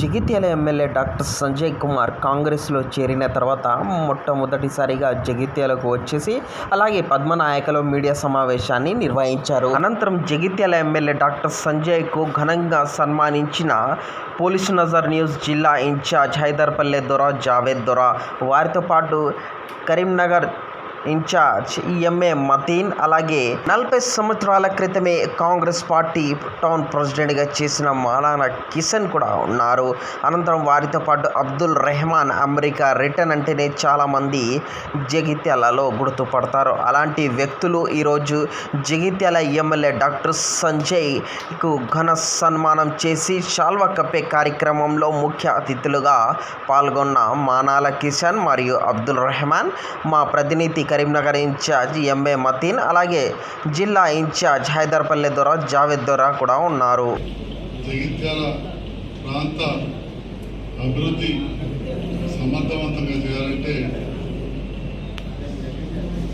Jagtial MLA doctor Sanjay Kumar కాంగ్రెస్లో చేరిన తర్వాత మొట్టమొదటిసారిగా జగిత్యాలకు వచ్చేసి అలాగే పద్మనాయకలో మీడియా సమావేశాన్ని నిర్వహించారు. అనంతరం జగిత్యాల ఎమ్మెల్యే డాక్టర్ సంజయ్కు ఘనంగా సన్మానించిన పోలీసు నజర్ న్యూస్ జిల్లా ఇన్ఛార్జ్ హైదర్పల్లె దొర జావేద్ దొర. వారితో పాటు కరీంనగర్ ఇన్ఛార్జ్ ఎంఏ మతీన్ అలాగే నలభై సంవత్సరాల క్రితమే కాంగ్రెస్ పార్టీ టౌన్ ప్రెసిడెంట్గా చేసిన మాలానా కిషన్ కూడా ఉన్నారు. అనంతరం వారితో పాటు అబ్దుల్ రెహమాన్ అమెరికా రిటర్న్ అంటేనే చాలామంది జగిత్యాలలో గుర్తుపడతారు. అలాంటి వ్యక్తులు ఈరోజు జగిత్యాల ఎమ్మెల్యే డాక్టర్ సంజయ్కు ఘన సన్మానం చేసి శాల్వా కప్పే కార్యక్రమంలో ముఖ్య అతిథులుగా పాల్గొన్న మానాల కిషన్ మరియు అబ్దుల్ రెహమాన్ మా ప్రతినిధి కరీంనగర్ ఇన్ఛార్జ్ ఎంఏ మతీన్ అలాగే జిల్లా ఇన్ఛార్జ్ హైదర్పల్లి దొర జావేద్ దొర కూడా ఉన్నారు. జగిత్యాల ప్రాంత అభివృద్ధి సమర్థవంతంగా చేయాలంటే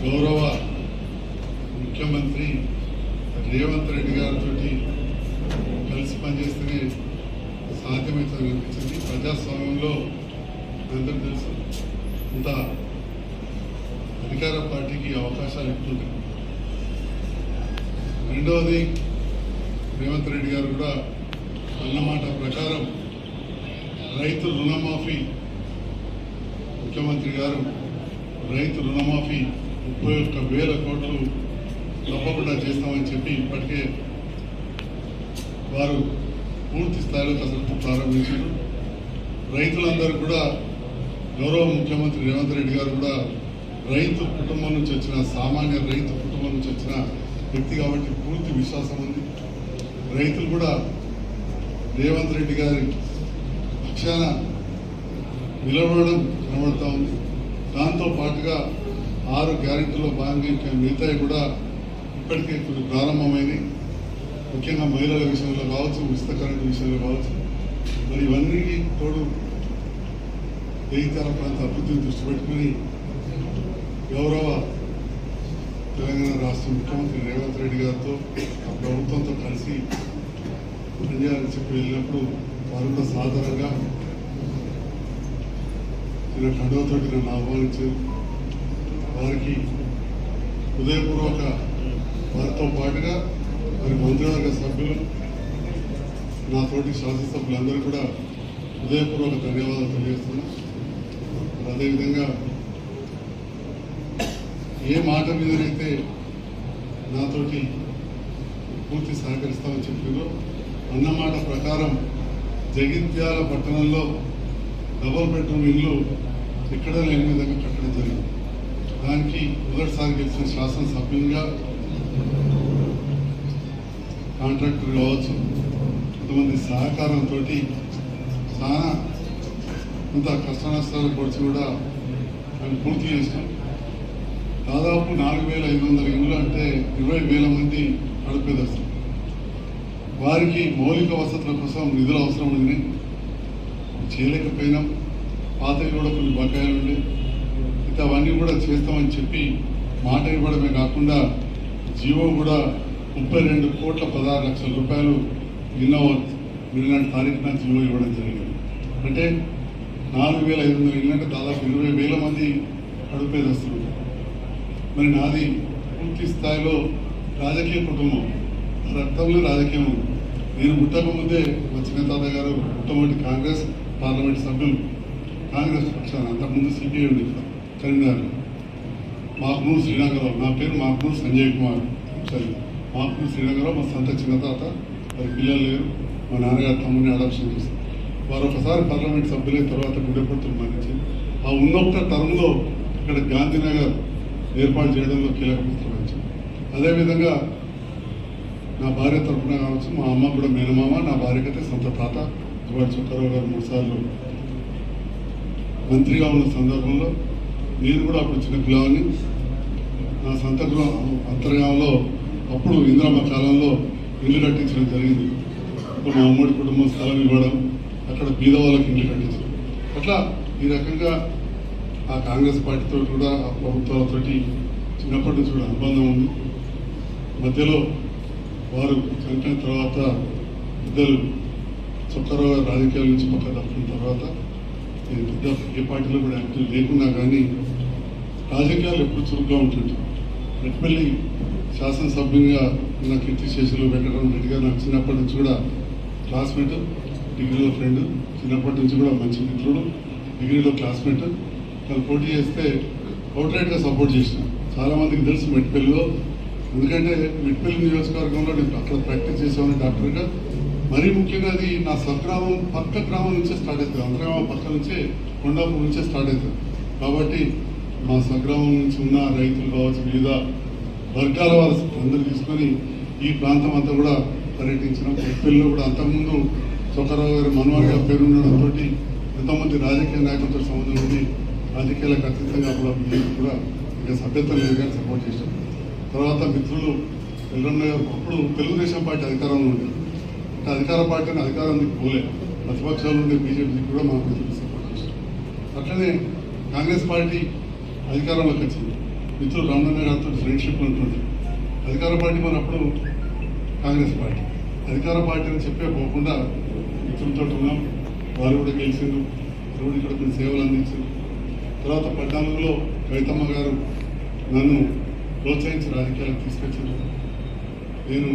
గౌరవ ముఖ్యమంత్రి రేవంత్ రెడ్డి గారితో కలిసి పనిచేస్తేనే సాధ్యమవుతుంది అనిపించింది. ప్రజాస్వామ్యంలో అందరూ తెలుసు. ఇంత అధికార పార్టీకి అవకాశాలు ఎక్కువ రెండవది రేవంత్ రెడ్డి గారు కూడా అన్నమాట ప్రకారం రైతు రుణమాఫీ ముఖ్యమంత్రి గారు రైతు రుణమాఫీ ముప్పై ఒక్క వేల కోట్లు తప్పకుండా చేస్తామని చెప్పి ఇప్పటికే వారు పూర్తి స్థాయిలో కసరత్తు ప్రారంభించారు. రైతులందరూ కూడా గౌరవ ముఖ్యమంత్రి రేవంత్ రెడ్డి గారు కూడా రైతు కుటుంబం నుంచి వచ్చిన సామాన్య రైతు కుటుంబం నుంచి వచ్చిన వ్యక్తి కాబట్టి పూర్తి విశ్వాసం ఉంది. రైతులు కూడా రేవంత్ రెడ్డి గారి పక్షాన నిలబడడం కనబడతా ఉంది. దాంతో పాటుగా ఆరు గ్యారెంటీలో భాగంగా ఇంకా మిగతాయి కూడా ఇప్పటికే కొన్ని ప్రారంభమైనవి ముఖ్యంగా మహిళల విషయంలో కావచ్చు ఉచిత కరెంటు విషయంలో కావచ్చు. మరి ఇవన్నీ తోడు జగిత్యాల ప్రాంత అభివృద్ధిని దృష్టి పెట్టుకుని గౌరవ తెలంగాణ రాష్ట్ర ముఖ్యమంత్రి రేవంత్ రెడ్డి గారితో ఆ ప్రభుత్వంతో కలిసి పనిచేయాలని చెప్పి వెళ్ళినప్పుడు వారు కూడా సాధారణంగా చిన్న కండువతోటి నన్ను ఆహ్వానించారు వారికి హృదయపూర్వక వారితో పాటుగా మరి మంత్రివర్గ సభ్యులు నాతోటి శాసనసభ్యులందరూ కూడా హృదయపూర్వక ధన్యవాదాలు తెలియజేస్తున్నాను. అదేవిధంగా ఏ మాట మీదనైతే నాతోటి పూర్తి సహకరిస్తామని చెప్పారో అన్నమాట ప్రకారం జగిత్యాల పట్టణంలో డబుల్ బెడ్రూమ్ ఇల్లు ఎక్కడ లేని విధంగా కట్టడం జరిగింది. దానికి మొదటిసారి గెలిచిన శాసనసభ్యులుగా కాంట్రాక్టర్ కావచ్చు కొంతమంది సహకారంతో చాలా కొంత కష్ట నష్టాలు పొడిచి కూడా దాన్ని పూర్తి చేసినాం దాదాపు నాలుగు వేల ఐదు వందల ఇళ్ళు అంటే ఇరవై వేల మంది నడిపేదస్తారు వారికి మౌలిక వసతుల కోసం నిధులు అవసరం ఉంది చేయలేకపోయినాం పాతవి కూడా కొన్ని బకాయిలు ఉండే. ఇక అవన్నీ కూడా చేస్తామని చెప్పి మాట ఇవ్వడమే కాకుండా జీవో కూడా ముప్పై రెండు కోట్ల పదహారు లక్షల రూపాయలు నిన్న నిన్నటి తారీఖున జీవో ఇవ్వడం జరిగింది. అంటే నాలుగు వేల ఐదు వందల ఇళ్ళంటే దాదాపు ఇరవై వేల మంది అడుపేదస్తులు మరి నాది పూర్తి స్థాయిలో రాజకీయ కుటుంబం. రక్తంలో రాజకీయం నేను పుట్టక ముందే మా చిన్న తాత గారు మొట్టమొదటి కాంగ్రెస్ పార్లమెంట్ సభ్యులు. కాంగ్రెస్ పక్షాన్ని అంతకుముందు సిపిఐ ఉంది కరీంనగర్. మాకునూరు శ్రీనగరం. నా పేరు మాకునూరు సంజయ్ కుమార్. సరే మాకునూరు శ్రీనగరం మా సొంత చిన్న తాత వారి పిల్లలు లేరు. మా నాన్నగారు తమ్ముడిని అడాప్షన్ చేశారు. వారు ఒకసారి పార్లమెంట్ సభ్యులైన తర్వాత గుడ్డపడుతులు మరణించి ఆ ఉన్నొక్క టర్మ్లో ఇక్కడ గాంధీనగర్ ఏర్పాటు చేయడంలో కీలక పాత్ర అదేవిధంగా నా భార్య తరఫున కావచ్చు మా అమ్మ కూడా మేనమామ నా భార్యకైతే సొంత తాత జువాడి చుక్కారావు గారు మూడు సార్లు మంత్రిగా ఉన్న సందర్భంలో నేను కూడా అప్పుడు చిన్న పిల్లవాడిని. నా సొంత అంతర్గామంలో అప్పుడు ఇంద్రమ్మ కాలంలో ఇల్లు కట్టించడం జరిగింది. ఇప్పుడు మా అమ్మడి కుటుంబం స్థలం ఇవ్వడం అక్కడ బీద వాళ్ళకి ఇల్లు కట్టించడం. అట్లా ఈ రకంగా ఆ కాంగ్రెస్ పార్టీతో కూడా ఆ ప్రభుత్వాలతో చిన్నప్పటి నుంచి కూడా అనుబంధం ఉంది. మధ్యలో వారు చనిపోయిన తర్వాత ఇద్దరు చొక్కరావు గారు రాజకీయాల నుంచి పక్క తప్పుకున్న తర్వాత నేను పెద్ద ఏ పార్టీలో కూడా యాక్టివ్ లేకున్నా కానీ రాజకీయాలు ఎప్పుడు చురుగ్గా ఉంటుంది రెడ్పల్లి శాసనసభ్యునిగా ఉన్న కీర్తి శేషులు వెంకటరామ రెడ్డి గారు నాకు చిన్నప్పటి నుంచి కూడా క్లాస్మేట్ డిగ్రీలో ఫ్రెండ్ చిన్నప్పటి నుంచి కూడా మంచి మిత్రుడు డిగ్రీలో క్లాస్మేట్. తను పోటీ చేస్తే అవుట్రైట్గా సపోర్ట్ చేసిన. చాలామందికి తెలుసు మెట్పల్లిలో ఎందుకంటే మెట్పల్లి నియోజకవర్గంలో నేను అక్కడ ప్రాక్టీస్ చేసేవాడిని డాక్టర్గా. మరీ ముఖ్యంగా అది నా స్వగ్రామం పక్క గ్రామం నుంచే స్టార్ట్ అవుతుంది. అంతర్గ్రామం పక్క నుంచే కొండాపూర్ నుంచే స్టార్ట్ అవుతుంది. కాబట్టి మా స్వగ్రామం నుంచి ఉన్న రైతులు కావచ్చు వివిధ వర్గాల వారు అందరూ తీసుకొని ఈ ప్రాంతం అంతా కూడా పర్యటించడం. మెట్పల్లిలో కూడా అంతకుముందు చొక్కరావు గారి మనవాడిగా పేరుండడంతో ఎంతోమంది రాజకీయ నాయకులతో సంబంధం ఉంది. రాజకీయాలకు అతీతంగా అప్పుడు బీజేపీ కూడా ఇంకా సభ్యత లేదు కానీ సపోర్ట్ చేశాం తర్వాత మిత్రులు ఎల్లమ్మ గారు అప్పుడు తెలుగుదేశం పార్టీ అధికారంలో ఉండేది అంటే అధికార పార్టీని అధికారానికి పోలే. ప్రతిపక్షాలు ఉండే బీజేపీకి కూడా మా మిత్రులు సపోర్ట్ చేశాం అట్లనే కాంగ్రెస్ పార్టీ అధికారంలోకి వచ్చింది. మిత్రులు రమణ గారితో ఫ్రెండ్షిప్ ఉంటుంది. అధికార పార్టీ మన అప్పుడు కాంగ్రెస్ పార్టీ. అధికార పార్టీ అని చెప్పే పోకుండా మిత్రులతో ఉన్నాం. వారు కూడా గెలిచిండ్రు వారు కూడా ఇక్కడ కొన్ని సేవలు అందించారు. తర్వాత పద్నాలుగులో కవితమ్మ గారు నన్ను ప్రోత్సహించి రాజకీయాలకు తీసుకొచ్చారు. నేను